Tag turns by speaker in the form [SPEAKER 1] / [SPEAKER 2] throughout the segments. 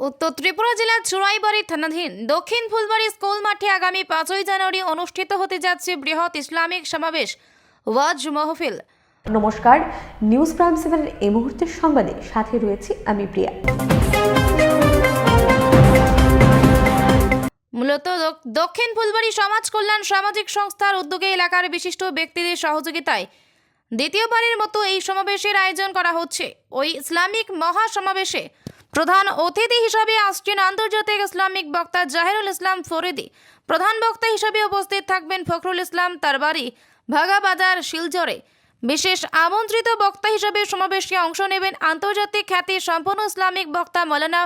[SPEAKER 1] উত্তর ত্রিপুরা জেলার চুড়াইবাড়ি থানাধীন দক্ষিণ ফুলবাড়ি স্কুল মাঠে আগামী পাঁচই জানুয়ারি অনুষ্ঠিত হতে যাচ্ছে বৃহৎ ইসলামিক সমাবেশ ওয়াজ মহফিল।
[SPEAKER 2] নমস্কার নিউজ প্রাইম সেভেনের এই মুহূর্তের সংবাদে সাথে রয়েছি আমি প্রিয়া।
[SPEAKER 1] মূলত দক্ষিণ ফুলবাড়ি সমাজ কল্যাণ সামাজিক সংস্থার উদ্যোগে এলাকার বিশিষ্ট ব্যক্তিদের সহযোগিতায় দ্বিতীয়বারের মতো এই সমাবেশের আয়োজন করা হচ্ছে। ওই ইসলামিক মহাসমাবেশে প্রধান অতিথি হিসাবে আসছেন আন্তর্জাতিক ইসলামিক বক্তা জাহিরুল ইসলাম ফরিদি। প্রধান বক্তা হিসাবে উপস্থিত থাকবেন ফখরুল ইসলাম তার বাড়ি ভাগাবাজার, শিলচরে। বিশেষ আমন্ত্রিত বক্তা হিসাবে সমাবেশে অংশ নেবেন আন্তর্জাতিক খ্যাতি সম্পন্ন ইসলামিক বক্তা মৌলানা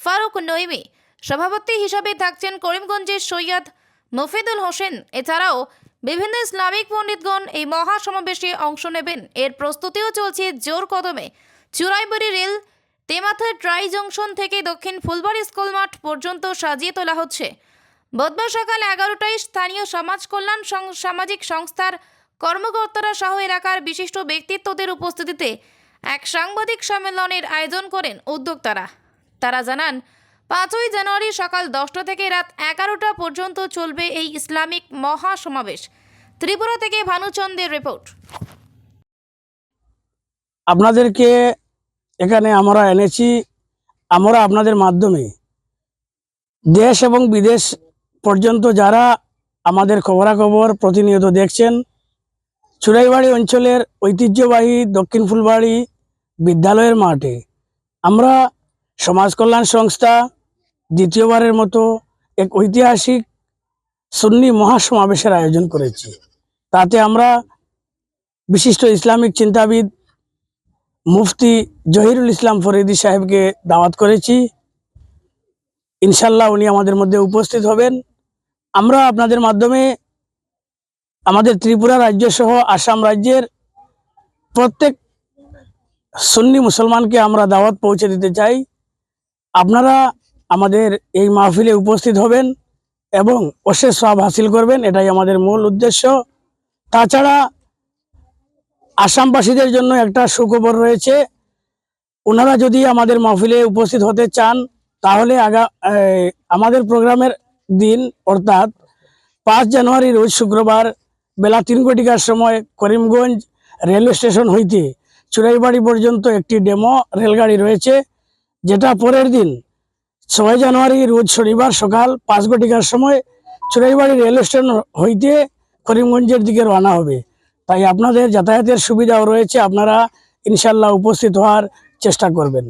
[SPEAKER 1] ফারুক নইমি। সভাপতি হিসাবে থাকছেন করিমগঞ্জের সৈয়দ মফিদুল হোসেন। এছাড়াও বিভিন্ন ইসলামিক পণ্ডিতগণ এই মহা সমাবেশে অংশ নেবেন। এর প্রস্তুতিও চলছে জোর কদমে। চুরাইবাড়ি রেল তেমাথা ট্রাই জংশন থেকে দক্ষিণ ফুলবাড়ি স্কুল মাঠ পর্যন্ত সাজিয়ে তোলা হচ্ছে। বুধবার সকাল এগারোটায় স্থানীয় সমাজ কল্যাণ সামাজিক সংস্থার কর্মকর্তারা সহ এলাকার বিশিষ্ট ব্যক্তিত্বদের উপস্থিতিতে এক সাংবাদিক সম্মেলনের আয়োজন করেন উদ্যোক্তারা। তারা জানান, পাঁচই জানুয়ারি সকাল দশটা থেকে রাত এগারোটা পর্যন্ত চলবে এই ইসলামিক মহা সমাবেশ ত্রিপুরা থেকে ভানুচন্দের রিপোর্ট।
[SPEAKER 3] আপনাদেরকে এখানে আমরা এনেছি, আমরা আপনাদের মাধ্যমে দেশ এবং বিদেশ পর্যন্ত যারা আমাদের খবরাখবর প্রতিনিয়ত দেখছেন, চুড়াইবাড়ি অঞ্চলের ঐতিহ্যবাহী দক্ষিণ ফুলবাড়ি বিদ্যালয়ের মাঠে আমরা সমাজ কল্যাণ সংস্থা দ্বিতীয়বারের মতো এক ঐতিহাসিক সুন্নি মহাসমাবেশের আয়োজন করেছি। তাতে আমরা বিশিষ্ট ইসলামিক চিন্তাবিদ মুফতি জহিরুল ইসলাম ফরিদি সাহেবকে দাওয়াত করেছি। ইনশাল্লাহ উনি আমাদের মধ্যে উপস্থিত হবেন। আমরা আপনাদের মাধ্যমে আমাদের ত্রিপুরা রাজ্য সহ আসাম রাজ্যের প্রত্যেক সুন্নি মুসলমানকে আমরা দাওয়াত পৌঁছে দিতে চাই। আপনারা আমাদের এই মাহফিলে উপস্থিত হবেন এবং অশেষ সব হাসিল করবেন, এটাই আমাদের মূল উদ্দেশ্য। তাছাড়া আসামবাসীদের জন্য একটা সুখবর রয়েছে। ওনারা যদি আমাদের মাহফিলে উপস্থিত হতে চান, তাহলে আগা আমাদের প্রোগ্রামের দিন, অর্থাৎ পাঁচ জানুয়ারি, রোজ শুক্রবার, বেলা তিন কোটিকার সময় করিমগঞ্জ রেলওয়ে স্টেশন হইতে চুরাইবাড়ি পর্যন্ত একটি ডেমো রেলগাড়ি রয়েছে, যেটা পরের দিন, ছয় জানুয়ারি, রোজ শনিবার সকাল পাঁচ কোটিকার সময় চুরাইবাড়ি রেলওয়ে স্টেশন হইতে করিমগঞ্জের দিকে রওনা হবে। তাই আপনাদের যাতায়াতের সুবিধাও রয়েছে আপনারা ইনশাল্লাহ উপস্থিত হওয়ার চেষ্টা করবেন।